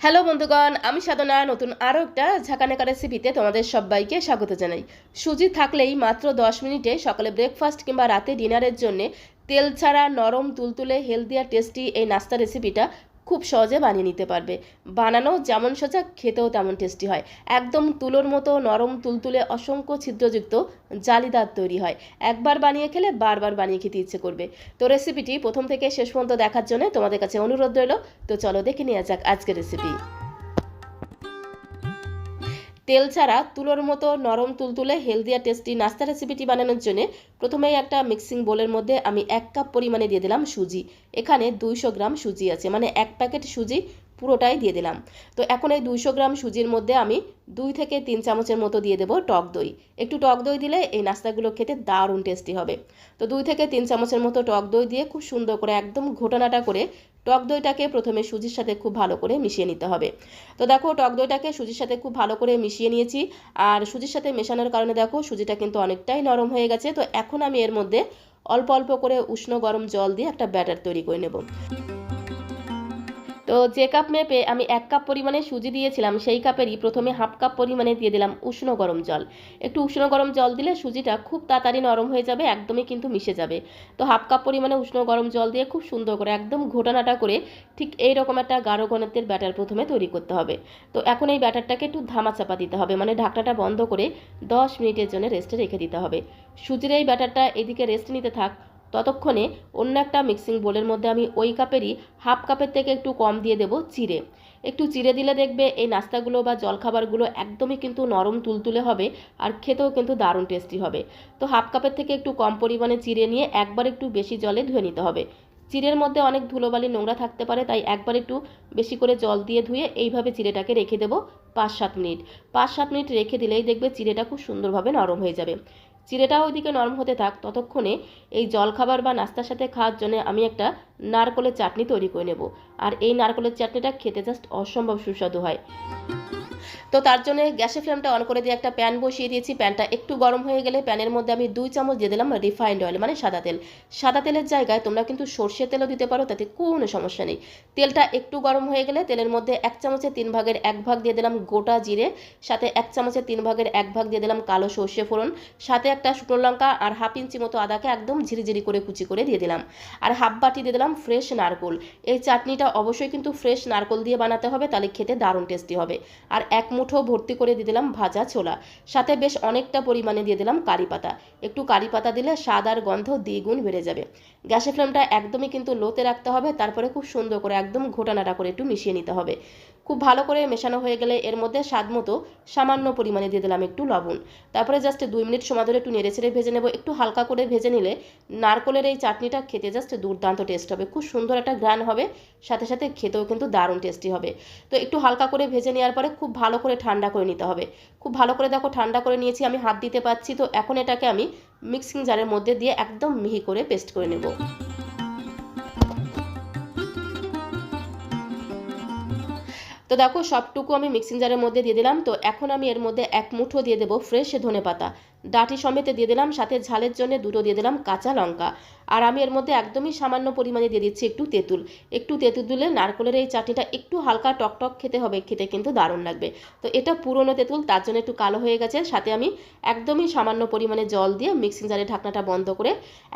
Hello বন্ধুগণ, আমি সাধনা, নতুন আরও একটা ঝাঁকানেকা রেসিপিতে তোমাদের সবাইকে স্বাগত জানাই। সুজি থাকলেই মাত্র দশ মিনিটে সকালে ব্রেকফাস্ট কিংবা রাতে ডিনারের জন্যে তেল ছাড়া নরম, তুলতুলে হেলদি আর টেস্টি এই নাস্তা রেসিপিটা খুব সহজে বানিয়ে নিতে পারবে। বানানো যেমন সোজা, খেতেও তেমন টেস্টি হয়। একদম তুলোর মতো নরম তুলতুলে অসংখ্য ছিদ্রযুক্ত জালিদার তৈরি হয়। একবার বানিয়ে খেলে বারবার বানিয়ে খেতে ইচ্ছে করবে। তো রেসিপিটি প্রথম থেকে শেষ পর্যন্ত দেখার জন্য তোমাদের কাছে অনুরোধ রইল। তো চলো দেখে নিয়ে যাক আজকের রেসিপি তেল ছাড়া তুলোর মতো নরম তুলতুলে হেলদি আর টেস্টি নাস্তা রেসিপিটি বানানোর জন্য প্রথমেই একটা মিক্সিং বোলের মধ্যে আমি এক কাপ পরিমাণে দিয়ে দিলাম সুজি। এখানে দুইশো গ্রাম সুজি আছে মানে এক প্যাকেট সুজি পুরোটাই দিয়ে দিলাম। তো এখন এই দুইশো গ্রাম সুজির মধ্যে আমি দুই থেকে তিন চামচের মতো দিয়ে দেবো টক দই। একটু টক দই দিলে এই নাস্তাগুলো খেতে দারুণ টেস্টি হবে। তো দুই থেকে তিন চামচের মতো টক দই দিয়ে খুব সুন্দর করে একদম ঘোটানাটা করে টক দইটাকে প্রথমে সুজির সাথে খুব ভালো করে মিশিয়ে নিতে হবে। তো দেখো, টক দইটাকে সুজির সাথে খুব ভালো করে মিশিয়ে নিয়েছি। আর সুজির সাথে মেশানোর কারণে দেখো, সুজিটা কিন্তু অনেকটাই নরম হয়ে গেছে। তো এখন আমি এর মধ্যে অল্প অল্প করে উষ্ণ গরম জল দিয়ে একটা ব্যাটার তৈরি করে নেব। তো যে কাপ মেপে আমি এক কাপ পরিমাণে সুজি দিয়েছিলাম, সেই কাপেরই প্রথমে হাফ কাপ পরিমাণে দিয়ে দিলাম উষ্ণ গরম জল। একটু উষ্ণ গরম জল দিলে সুজিটা খুব তাড়াতাড়ি নরম হয়ে যাবে, একদমই কিন্তু মিশে যাবে। তো হাফ কাপ পরিমাণে উষ্ণ গরম জল দিয়ে খুব সুন্দর করে একদম ঘোটানাটা করে ঠিক এই রকম একটা গাঢ় ঘনত্বের ব্যাটার প্রথমে তৈরি করতে হবে। তো এখন এই ব্যাটারটাকে একটু ধামা চাপা দিতে হবে মানে ঢাকনাটা বন্ধ করে দশ মিনিটের জন্য রেস্টে রেখে দিতে হবে। সুজির এই ব্যাটারটা এদিকে রেস্ট নিতে থাক ততক্ষণে অন্য একটা মিক্সিং বোলের মধ্যে আমি ওই কাপেরই হাফ কাপের থেকে একটু কম দিয়ে দেবো চিড়ে। একটু চিড়ে দিলে দেখবে এই নাস্তাগুলো বা জলখাবারগুলো একদমই কিন্তু নরম তুলতুলে হবে আর খেতেও কিন্তু দারুণ টেস্টি হবে। তো হাফ কাপের থেকে একটু কম পরিমাণে চিড়ে নিয়ে একবার একটু বেশি জলে ধুয়ে নিতে হবে। চিড়ের মধ্যে অনেক ধুলোবালি নোংরা থাকতে পারে, তাই একবার একটু বেশি করে জল দিয়ে ধুয়ে এইভাবে চিড়েটাকে রেখে দেবো পাঁচ সাত মিনিট। পাঁচ সাত মিনিট রেখে দিলেই দেখবে চিড়েটা খুব সুন্দরভাবে নরম হয়ে যাবে। চিড়েটাও ওইদিকে নরম হতে থাক, ততক্ষণে এই জলখাবার বা নাস্তার সাথে খাওয়ার জন্য আমি একটা নারকলের চাটনি তৈরি করে নেব। আর এই নারকলের চাটনিটা খেতে জাস্ট অসম্ভব সুস্বাদু হয়। তো তার জন্য গ্যাসের ফ্লেমটা অন করে দিয়ে একটা প্যান বসিয়ে দিয়েছি। প্যানটা একটু গরম হয়ে গেলে প্যানের মধ্যে আমি দুই চামচ দিয়ে দিলাম রিফাইন্ড অয়েল মানে সাদা তেল। সাদা তেলের জায়গায় তোমরা কিন্তু সর্ষের তেলও দিতে পারো, তাতে কোনো সমস্যা নেই। তেলটা একটু গরম হয়ে গেলে তেলের মধ্যে এক চামচের তিন ভাগের এক ভাগ দিয়ে দিলাম গোটা জিরে, সাথে এক চামচের তিন ভাগের এক ভাগ দিয়ে দিলাম কালো সর্ষে ফোড়ন, সাথে একটা শুকনো লঙ্কা আর হাফ ইঞ্চি মতো আদাকে একদম ঝিরিঝিরি করে কুচি করে দিয়ে দিলাম। আর হাফ বাটি দিয়ে দিলাম ফ্রেশ নারকোল। এই চাটনিটা অবশ্যই কিন্তু ফ্রেশ নারকোল দিয়ে বানাতে হবে, তাহলে খেতে দারুণ টেস্টি হবে। আর এক মুঠো ভর্তি করে দিয়ে দিলাম ভাজা ছোলা। সাথে বেশ অনেকটা পরিমাণে দিয়ে দিলাম কারি পাতা। একটু কারি পাতা দিলে স্বাদ আর গন্ধ দ্বিগুণ বেড়ে যাবে। গ্যাসের ফ্লেমটা একদমই কিন্তু লোতে রাখতে হবে, তারপরে খুব সুন্দর করে একদম ঘোটানাটা করে একটু মিশিয়ে নিতে হবে। খুব ভালো করে মেশানো হয়ে গেলে এর মধ্যে স্বাদ মতো সামান্য পরিমাণে দিয়ে দিলাম একটু লবণ। তারপরে জাস্ট দুই মিনিট সময় ধরে একটু নেড়ে ছেড়ে ভেজে নেব। একটু হালকা করে ভেজে নিলে নারকলের এই চাটনিটা খেতে জাস্ট দুর্দান্ত টেস্ট হবে। খুব সুন্দর একটা গ্রান হবে, সাথে সাথে খেতেও কিন্তু দারুণ টেস্টি হবে। তো একটু হালকা করে ভেজে নেওয়ার পরে খুব ভালো করে ঠান্ডা করে নিতে হবে। খুব ভালো করে দেখো ঠান্ডা করে নিয়েছি, আমি হাত দিতে পারছি, তো এখন এটাকে আমি মিক্সিং জারের মধ্যে দিয়ে একদম মিহি করে পেস্ট করে নেব। তো দেখো সবটুকু আমি মিক্সিং জারের মধ্যে দিয়ে দিলাম, তো এখন আমি এর মধ্যে এক মুঠো দিয়ে দেবো ফ্রেশ ধনে পাতা ডাঁটি সমেত দিয়ে দিলাম, সাথে ঝালের জন্য দুটো দিয়ে দিলাম কাঁচা লঙ্কা। আর আমি এর মধ্যে একদমই সামান্য পরিমাণে দিয়ে দিচ্ছি একটু তেঁতুল। একটু তেঁতুল দিলে নারকলের এই চাটনিটা একটু হালকা টকটক খেতে হবে, খেতে কিন্তু দারুণ লাগবে। তো এটা পুরনো তেঁতুল, তার জন্য একটু কালো হয়ে গেছে। সাথে আমি একদমই সামান্য পরিমাণে জল দিয়ে মিক্সিং জারে ঢাকনাটা বন্ধ করে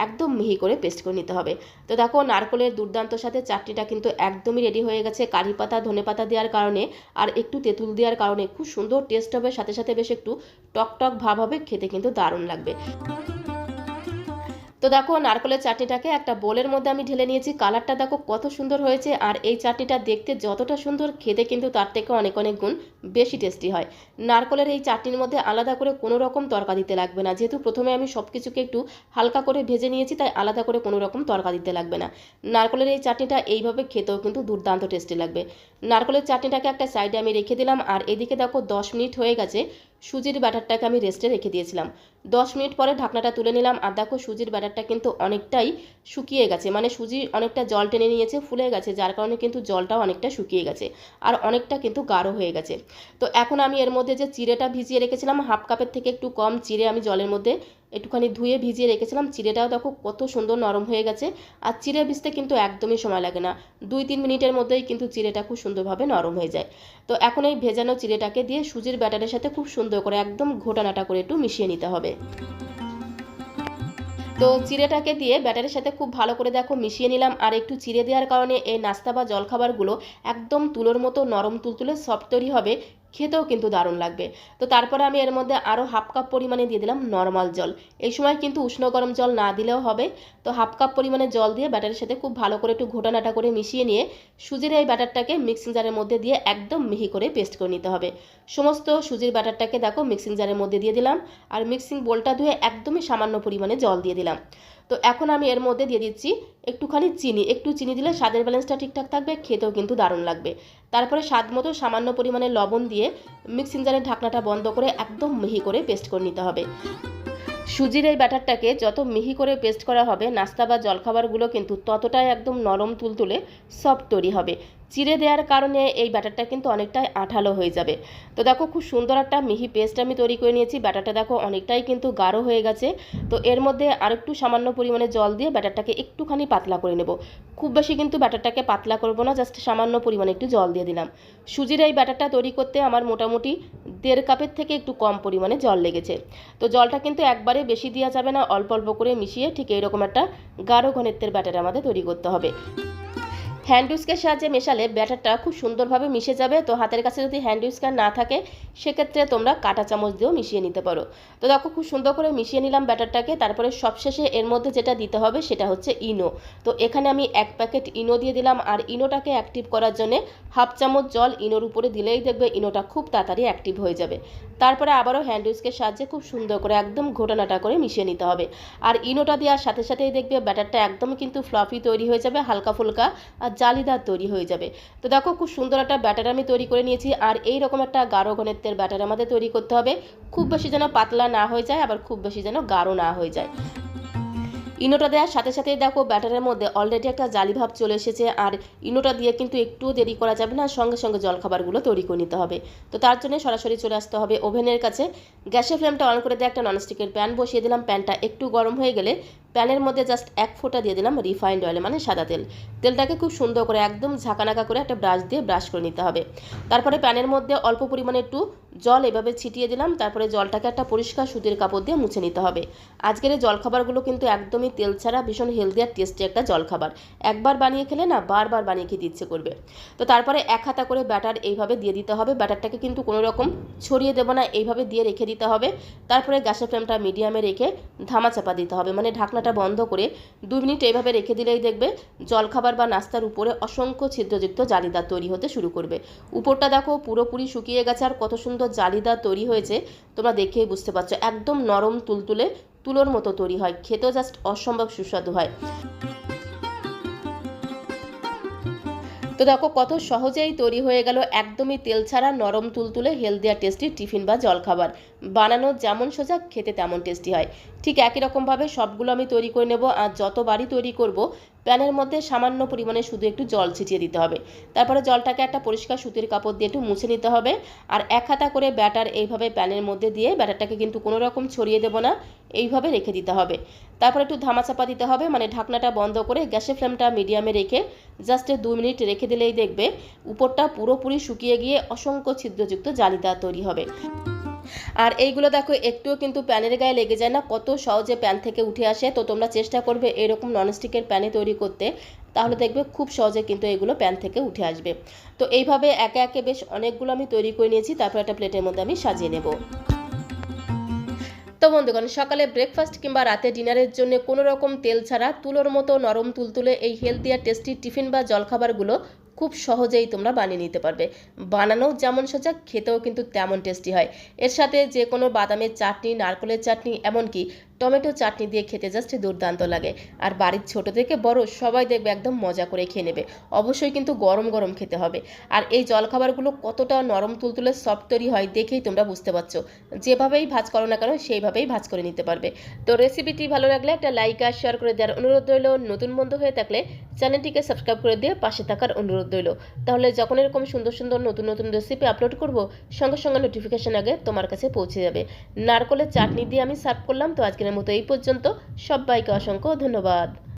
একদম মিহি করে পেস্ট করে নিতে হবে। তো দেখো, নারকলের দুর্দান্ত সাথে চাটনিটা কিন্তু একদমই রেডি হয়ে গেছে। কারি পাতা, ধনে পাতা দেওয়ার কারণে আর একটু তেঁতুল দেওয়ার কারণে খুব সুন্দর টেস্ট হবে, সাথে সাথে বেশ একটু টক টক ভাব হবে, খেতে কিন্তু দারুণ লাগবে। তো দেখো, নারকলের চাটনিটাকে একটা বোলের মধ্যে আমি ঢেলে নিয়েছি। কালারটা দেখো কত সুন্দর হয়েছে, আর এই চাটনিটা দেখতে যতটা সুন্দর, খেতে কিন্তু তার থেকে অনেক অনেক গুণ বেশি টেস্টি হয়। নারকলের এই চাটনির মধ্যে আলাদা করে কোনো রকম তরকা দিতে লাগবে না। যেহেতু প্রথমে আমি সব কিছুকে একটু হালকা করে ভেজে নিয়েছি, তাই আলাদা করে কোনো রকম তরকা দিতে লাগবে না। নারকলের এই চাটনিটা এইভাবে খেতেও কিন্তু দুর্দান্ত টেস্টি লাগবে। নারকলের চাটনিটাকে একটা সাইডে আমি রেখে দিলাম, আর এদিকে দেখো দশ মিনিট হয়ে গেছে। সুজির ব্যাটারটাকে আমি রেস্টে রেখে দিয়েছিলাম। দশ মিনিট পরে ঢাকনাটা তুলে নিলাম আর দেখো সুজির ব্যাটারটা কিন্তু অনেকটাই শুকিয়ে গেছে। মানে সুজি অনেকটা জল টেনে নিয়েছে, ফুলে গেছে, যার কারণে কিন্তু জলটাও অনেকটা শুকিয়ে গেছে আর অনেকটা কিন্তু গাঢ় হয়ে গেছে। তো এখন আমি এর মধ্যে যে চিড়েটা ভিজিয়ে রেখেছিলাম, হাফ কাপের থেকে একটু কম চিড়ে আমি জলের মধ্যে একটুখানি ধুয়ে ভিজিয়ে রেখেছিলাম। চিড়েটাও দেখো কত সুন্দর নরম হয়ে গেছে। আর চিড়ে ভিজতে কিন্তু একদমই সময় লাগে না। দুই তিন মিনিটের মধ্যেই কিন্তু চিড়েটা খুব সুন্দরভাবে নরম হয়ে যায়। তো এখন এই ভেজানো চিড়েটাকে দিয়ে সুজির ব্যাটারের সাথে খুব সুন্দর করে একদম ঘোটানাটা করে একটু মিশিয়ে নিতে হবে। তো চিড়েটাকে দিয়ে ব্যাটারের সাথে খুব ভালো করে দেখো মিশিয়ে নিলাম। আর একটু চিড়ে দেওয়ার কারণে এই নাস্তা বা জলখাবারগুলো একদম তুলোর মতো নরম তুলতুলে সফট তৈরি হবে। খেতেও কিন্তু দারুণ লাগবে। তো তারপরে আমি এর মধ্যে আরও হাফ কাপ পরিমাণে দিয়ে দিলাম নর্মাল জল। এই সময় কিন্তু উষ্ণ গরম জল না দিলেও হবে। তো হাফ কাপ পরিমাণে জল দিয়ে ব্যাটারের সাথে খুব ভালো করে একটু ঘোটানাটা করে মিশিয়ে নিয়ে সুজির এই ব্যাটারটাকে মিক্সিং জারের মধ্যে দিয়ে একদম মিহি করে পেস্ট করে নিতে হবে। সমস্ত সুজির ব্যাটারটাকে দেখো মিক্সিং জারের মধ্যে দিয়ে দিলাম। আর মিক্সিং বোলটা ধুয়ে একদমই সামান্য পরিমাণে জল দিয়ে দিলাম। তো এখন আমি এর মধ্যে দিয়ে দিচ্ছি একটুখানি চিনি। একটু চিনি দিলে স্বাদের ব্যালেন্সটা ঠিকঠাক থাকবে, খেতেও কিন্তু দারুণ লাগবে। তারপরে স্বাদ মতো সামান্য পরিমাণে লবণ দিয়ে মিক্সিং জারের ঢাকনাটা বন্ধ করে একদম মিহি করে পেস্ট করে নিতে হবে। সুজির এই ব্যাটারটাকে যত মিহি করে পেস্ট করা হবে, নাস্তা বা জলখাবারগুলো কিন্তু ততটাই একদম নরম তুলতুলে সফট তৈরি হবে। চিড়ে দেওয়ার কারণে এই ব্যাটারটা কিন্তু অনেকটাই আঠালো হয়ে যাবে। তো দেখো, খুব সুন্দর একটা মিহি পেস্ট আমি তৈরি করে নিয়েছি। ব্যাটারটা দেখো অনেকটাই কিন্তু গাঢ় হয়ে গেছে। তো এর মধ্যে আরেকটু সামান্য পরিমাণে জল দিয়ে ব্যাটারটাকে একটুখানি পাতলা করে নেব। খুব বেশি কিন্তু ব্যাটারটাকে পাতলা করব না, জাস্ট সামান্য পরিমাণে একটু জল দিয়ে দিলাম। সুজির এই ব্যাটারটা তৈরি করতে আমার মোটামুটি দেড় কাপের থেকে একটু কম পরিমাণে জল লেগেছে। তো জলটা কিন্তু একবারে বেশি দেওয়া যাবে না, অল্প অল্প করে মিশিয়ে ঠিক এরকম একটা গাঢ় ঘনত্বের ব্যাটার আমাদের তৈরি করতে হবে। হ্যান্ড উইস্কের সাহায্যে মেশালে ব্যাটারটা খুব সুন্দরভাবে মিশে যাবে। তো হাতের কাছে যদি হ্যান্ড উইস্কার না থাকে, সেক্ষেত্রে তোমরা কাঁটা চামচ দিয়েও মিশিয়ে নিতে পারো। তো দেখো, খুব সুন্দর করে মিশিয়ে নিলাম ব্যাটারটাকে। তারপরে সবশেষে এর মধ্যে যেটা দিতে হবে, সেটা হচ্ছে ইনো। তো এখানে আমি এক প্যাকেট ইনো দিয়ে দিলাম। আর ইনোটাকে অ্যাক্টিভ করার জন্য হাফ চামচ জল ইনোর উপরে দিলেই দেখবে ইনোটা খুব তাড়াতাড়ি অ্যাক্টিভ হয়ে যাবে। তারপরে আবারও হ্যান্ড উইস্কের সাহায্যে খুব সুন্দর করে একদম ঘোটানাটা করে মিশিয়ে নিতে হবে। আর ইনোটা দেওয়ার সাথে সাথেই দেখবে ব্যাটারটা একদম কিন্তু ফ্লাফি তৈরি হয়ে যাবে, হালকা ফুলকা। আর জালিদার তৈরি হয়ে যাবে। তো দেখো, খুব সুন্দর একটা ব্যাটার আমি তৈরি করে নিয়েছি, আর এই রকম একটা গাঢ় ঘনত্বের ব্যাটার আমাদের তৈরি করতে হবে। খুব বেশি যেন পাতলা না হয়ে যায়, আবার খুব বেশি যেন গাঢ় না হয়ে যায়। ইনোটা দেওয়ার সাথে সাথেই দেখো, ব্যাটারের মধ্যে অলরেডি একটা জালি ভাব চলে এসেছে, আর ইনোটা দিয়ে কিন্তু একটুও দেরি করা যাবে না, সঙ্গে সঙ্গে জলখাবারগুলো তৈরি করে নিতে হবে। তো তার জন্য সরাসরি চলে আসতে হবে ওভেনের কাছে। গ্যাসের ফ্লেমটা অন করে দিয়ে একটা ননস্টিকের প্যান বসিয়ে দিলাম। প্যানটা একটু গরম হয়ে গেলে প্যানের মধ্যে জাস্ট এক ফোঁটা দিয়ে দিলাম রিফাইন্ড অয়েল মানে সাদা তেল। তেলটাকে খুব সুন্দর করে, একদম ঝাঁকানাকা করে একটা ব্রাশ দিয়ে ব্রাশ করে নিতে হবে। তারপরে প্যানের মধ্যে অল্প পরিমাণে একটু জল এভাবে ছিটিয়ে দিলাম। তারপরে জলটাকে একটা পরিষ্কার সুতির কাপড় দিয়ে মুছে নিতে হবে। আজকের এই জলখাবারগুলো কিন্তু একদমই তেল ছাড়া ভীষণ হেলদি আর টেস্টি একটা জলখাবার। একবার বানিয়ে খেলে না বারবার বানিয়ে খেতে ইচ্ছে করবে। তো তারপরে এক হাতা করে ব্যাটার এইভাবে দিয়ে দিতে হবে। ব্যাটারটাকে কিন্তু কোনো রকম ছড়িয়ে দেবো না, এইভাবে দিয়ে রেখে দিতে হবে। তারপরে গ্যাসের ফ্লেমটা মিডিয়ামে রেখে ধামা চাপা দিতে হবে মানে ঢাকনাটা বন্ধ করে দু মিনিট এইভাবে রেখে দিলেই দেখবে জলখাবার বা নাস্তার উপরে অসংখ্য ছিদ্রযুক্ত জালিদার তৈরি হতে শুরু করবে। উপরটা দেখো পুরোপুরি শুকিয়ে গেছে আর কত সুন্দর জালিদার তৈরি হয়েছে। তোমরা দেখেই বুঝতে পারছ, একদম নরম তুলতুলে তুলোর মতো তৈরি হয়, খেতেও জাস্ট অসম্ভব সুস্বাদু হয়। তো দেখো, কত সহজেই তৈরি হয়ে গেল একদমই তেল ছাড়া নরম তুলতুলে হেলদি আর টেস্টি টিফিন বা জলখাবার। বানানো যেমন সোজা, খেতে তেমন টেস্টি হয়। ঠিক একই রকমভাবে সবগুলো আমি তৈরি করে নেব, আর যতবারই তৈরি করব প্যানের মধ্যে সামান্য পরিমাণে শুধু একটু জল ছিটিয়ে দিতে হবে। তারপরে জলটাকে একটা পরিষ্কার সুতির কাপড় দিয়ে একটু মুছে নিতে হবে। আর এক হাতা করে ব্যাটার এইভাবে প্যানের মধ্যে দিয়ে ব্যাটারটাকে কিন্তু কোনো রকম ছড়িয়ে দেবো না, এইভাবে রেখে দিতে হবে। তারপর একটু ধামাচাপা দিতে হবে মানে ঢাকনাটা বন্ধ করে গ্যাসের ফ্লেমটা মিডিয়ামে রেখে জাস্ট দু মিনিট রেখে দিলেই দেখবে, উপরটা পুরোপুরি শুকিয়ে গিয়ে অসংখ্য ছিদ্রযুক্ত জালিদার তৈরি হবে। আর এইগুলো দেখো, একটুও কিন্তু প্যানের গায়ে লেগে যায় না, কত সহজে প্যান থেকে উঠে আসে। তো তোমরা চেষ্টা করবে এরকম ননস্টিকের প্যানে তৈরি করতে, তাহলে দেখবে খুব সহজে কিন্তু এগুলো প্যান থেকে উঠে আসবে। তো এইভাবে একে একে বেশ অনেকগুলো আমি তৈরি করে নিয়েছি, তারপর একটা প্লেটের মধ্যে আমি সাজিয়ে নেব। তো বন্ধুগণ, সকালে ব্রেকফাস্ট কিংবা রাতে ডিনারের জন্য কোনো রকম তেল ছাড়া তুলোর মতো নরম তুলতুলে এই হেলদি আর টেস্টি টিফিন বা জলখাবারগুলো খুব সহজেই তোমরা বানিয়ে নিতে পারবে। বানানো যেমন সোজা, খেতেও কিন্তু তেমন টেস্টি হয়। এর সাথে যে কোনো বাদামের চাটনি, নারকলের চাটনি, এমনকি টমেটো চাটনি দিয়ে খেতে জাস্ট দুর্দান্ত লাগে। আর বাড়ির ছোট থেকে বড় সবাই দেখবে একদম মজা করে খেয়ে নেবে। অবশ্যই কিন্তু গরম গরম খেতে হবে। আর এই জলখাবারগুলো কতটা নরম তুলতুলে সফট তৈরি হয় দেখেই তোমরা বুঝতে পারছ। যেভাবেই ভাজ করো না কেন, সেইভাবেই ভাজ করে নিতে পারবে। তো রেসিপিটি ভালো লাগলে একটা লাইক আর শেয়ার করে দেওয়ার অনুরোধ রইল। নতুন বন্ধু হয়ে থাকলে চ্যানেলটিকে সাবস্ক্রাইব করে দিয়ে পাশে থাকার অনুরোধ রইল। তাহলে যখন এরকম সুন্দর সুন্দর নতুন নতুন রেসিপি আপলোড করব, সঙ্গে সঙ্গে নোটিফিকেশন আগে তোমার কাছে পৌঁছে যাবে। নারকলের চাটনি দিয়ে আমি সার্ভ করলাম, তো আজকের মতো এই পর্যন্ত সবাইকে অসংখ্য ধন্যবাদ।